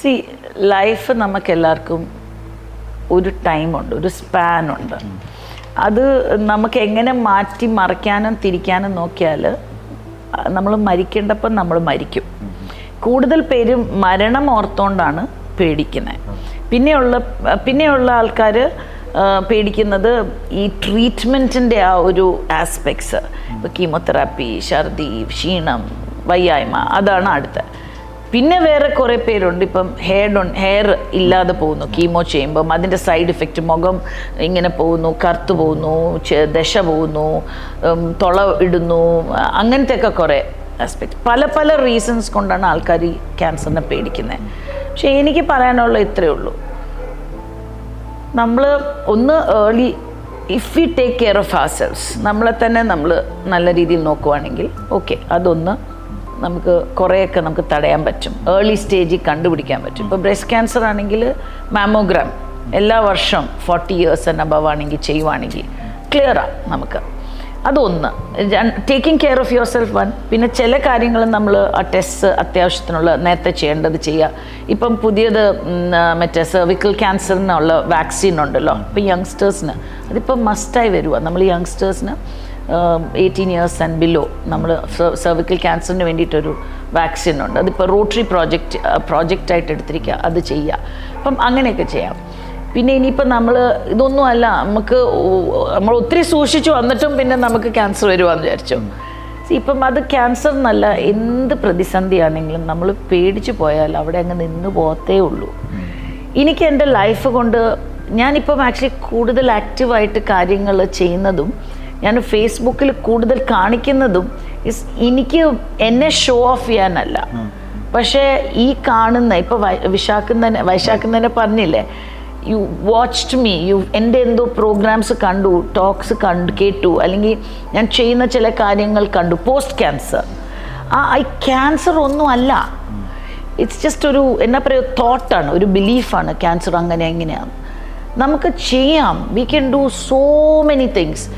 C life നമുക്ക് എല്ലാവർക്കും ഒരു ടൈമുണ്ട് ഒരു സ്പാനുണ്ട് അത് നമുക്ക് എങ്ങനെ മാറ്റി മറിക്കാനും തിരിക്കാനും നോക്കിയാൽ നമ്മൾ മരിക്കേണ്ടപ്പം നമ്മൾ മരിക്കും. കൂടുതൽ പേരും മരണം ഓർത്തോണ്ടാണ് പേടിക്കുന്നത് പിന്നെയുള്ള പിന്നെയുള്ള ആൾക്കാർ പേടിക്കുന്നത് ഈ ട്രീറ്റ്മെന്റിന്റെ ആ ഒരു ആസ്പെക്ട്സ് ഇപ്പോൾ കീമോതെറാപ്പി ഛർദി ക്ഷീണം വയ്യായ്മ അതാണ് അടുത്ത. പിന്നെ വേറെ കുറേ പേരുണ്ട്. ഇപ്പം ഹെയർ ഡോൺ ഹെയർ ഇല്ലാതെ പോകുന്നു. കീമോ ചെയ്യുമ്പം അതിന്റെ സൈഡ് ഇഫക്റ്റ് മുഖം ഇങ്ങനെ പോകുന്നു കറുത്തു പോകുന്നു ദശ പോകുന്നു തുള ഇടുന്നു അങ്ങനത്തെ ഒക്കെ കുറേ ആസ്പെക്ട് പല പല റീസൺസ് കൊണ്ടാണ് ആൾക്കാർ ഈ ക്യാൻസറിനെ പേടിക്കുന്നത് പക്ഷേ എനിക്ക് പറയാനുള്ള ഇത്രയേ ഉള്ളൂ. നമ്മൾ ഒന്ന് early if we take care of ourselves നമ്മളെ തന്നെ നമ്മൾ നല്ല രീതിയിൽ നോക്കുവാണെങ്കിൽ ഓക്കെ അതൊന്ന് നമുക്ക് കുറേയൊക്കെ നമുക്ക് തടയാൻ പറ്റും. ഏർലി സ്റ്റേജിൽ കണ്ടുപിടിക്കാൻ പറ്റും. ഇപ്പോൾ ബ്രസ്റ്റ് ക്യാൻസർ ആണെങ്കിൽ മാമോഗ്രാം എല്ലാ വർഷവും ഫോർട്ടി ഇയേഴ്സ് ആൻഡ് അബവ് ആണെങ്കിൽ ചെയ്യുവാണെങ്കിൽ ക്ലിയറാണ് നമുക്ക്. അതൊന്ന്. Taking care of yourself one പിന്നെ ചില കാര്യങ്ങൾ നമ്മൾ ആ ടെസ്റ്റ് അത്യാവശ്യത്തിനുള്ള നേരത്തെ ചെയ്യേണ്ടത് ചെയ്യുക. ഇപ്പം പുതിയത് മറ്റേ സെർവിക്കൽ ക്യാൻസറിനുള്ള വാക്സിൻ ഉണ്ടല്ലോ. ഇപ്പം യങ്സ്റ്റേഴ്സിന് അതിപ്പം മസ്റ്റായി വരിക നമ്മൾ യങ്സ്റ്റേഴ്സിന് എയ്റ്റീൻ ഇയേഴ്സ് ആൻഡ് ബിലോ നമ്മൾ സെർവിക്കൽ ക്യാൻസറിന് വേണ്ടിയിട്ടൊരു വാക്സിൻ ഉണ്ട്. അതിപ്പോൾ റോട്ടറി പ്രോജക്റ്റ് പ്രോജക്റ്റായിട്ട് എടുത്തിരിക്കുക. അത് ചെയ്യുക. അപ്പം അങ്ങനെയൊക്കെ ചെയ്യാം. പിന്നെ ഇനിയിപ്പോൾ നമ്മൾ ഇതൊന്നും അല്ല നമുക്ക് നമ്മൾ ഒത്തിരി സൂക്ഷിച്ചു വന്നിട്ടും പിന്നെ നമുക്ക് ക്യാൻസർ വരുവാന്ന് വിചാരിച്ചു. ഇപ്പം അത് ക്യാൻസർ എന്നല്ല എന്ത് പ്രതിസന്ധിയാണെങ്കിലും നമ്മൾ പേടിച്ചു പോയാൽ അവിടെ അങ്ങ് നിന്ന് പോകത്തേ ഉള്ളൂ. എനിക്ക് എന്റെ ലൈഫ് കൊണ്ട് ഞാനിപ്പം ആക്ച്വലി കൂടുതൽ ആക്റ്റീവായിട്ട് കാര്യങ്ങൾ ചെയ്യുന്നതും ഞാൻ ഫേസ്ബുക്കിൽ കൂടുതൽ കാണിക്കുന്നതും ഇസ് എനിക്ക് എന്നെ ഷോ ഓഫ് ചെയ്യാനല്ല. പക്ഷേ ഈ കാണുന്ന ഇപ്പോൾ വിശാഖുന്നതിനെ തന്നെ പറഞ്ഞില്ലേ? യു വാച്ച്ഡ് മീ യു എന്റെ എന്തോ പ്രോഗ്രാംസ് കണ്ടു ടോക്സ് കണ്ടു കേട്ടു. അല്ലെങ്കിൽ ഞാൻ ചെയ്യുന്ന ചില കാര്യങ്ങൾ കണ്ടു. പോസ്റ്റ് ക്യാൻസർ ആ ഐ ക്യാൻസർ ഒന്നും അല്ല. ഇറ്റ്സ് ജസ്റ്റ് ഒരു എന്നാ പറയുക തോട്ടാണ് ഒരു ബിലീഫാണ് ക്യാൻസർ അങ്ങനെ എങ്ങനെയാണ് നമുക്ക് ചെയ്യാം. We can do so many things